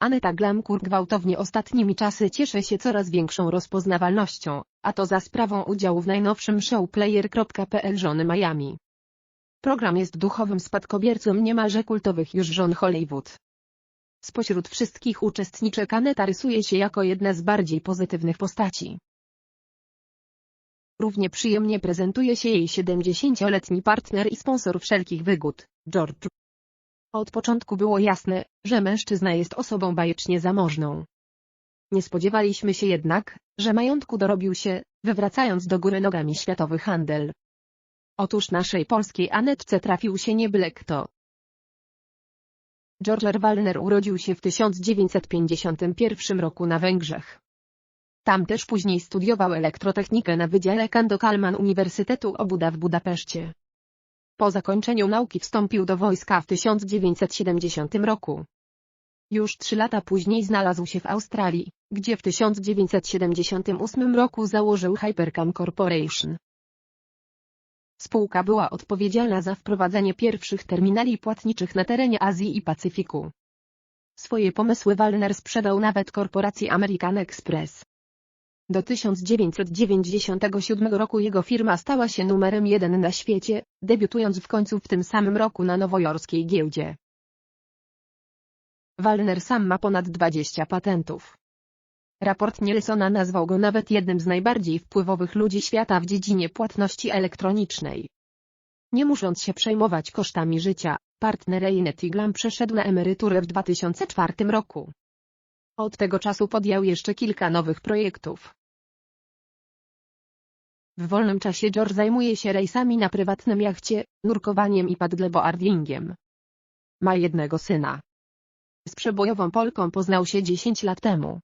Aneta Glamcourt gwałtownie ostatnimi czasy cieszy się coraz większą rozpoznawalnością, a to za sprawą udziału w najnowszym show Player.pl Żony Miami. Program jest duchowym spadkobiercą niemalże kultowych już żon Hollywood. Spośród wszystkich uczestniczek Aneta rysuje się jako jedna z bardziej pozytywnych postaci. Równie przyjemnie prezentuje się jej 70-letni partner i sponsor wszelkich wygód, George. Od początku było jasne, że mężczyzna jest osobą bajecznie zamożną. Nie spodziewaliśmy się jednak, że majątku dorobił się, wywracając do góry nogami światowy handel. Otóż naszej polskiej Anetce trafił się nie byle kto. George Wallner urodził się w 1951 roku na Węgrzech. Tam też później studiował elektrotechnikę na Wydziale Kando-Kalman Uniwersytetu Obuda w Budapeszcie. Po zakończeniu nauki wstąpił do wojska w 1970 roku. Już trzy lata później znalazł się w Australii, gdzie w 1978 roku założył Hypercam Corporation. Spółka była odpowiedzialna za wprowadzenie pierwszych terminali płatniczych na terenie Azji i Pacyfiku. Swoje pomysły Wallner sprzedał nawet korporacji American Express. Do 1997 roku jego firma stała się numerem jeden na świecie, debiutując w końcu w tym samym roku na nowojorskiej giełdzie. Wallner sam ma ponad 20 patentów. Raport Nielsona nazwał go nawet jednym z najbardziej wpływowych ludzi świata w dziedzinie płatności elektronicznej. Nie musząc się przejmować kosztami życia, partner Einet Glam przeszedł na emeryturę w 2004 roku. Od tego czasu podjął jeszcze kilka nowych projektów. W wolnym czasie George zajmuje się rejsami na prywatnym jachcie, nurkowaniem i paddleboardingiem. Ma jednego syna. Z przebojową Polką poznał się 10 lat temu.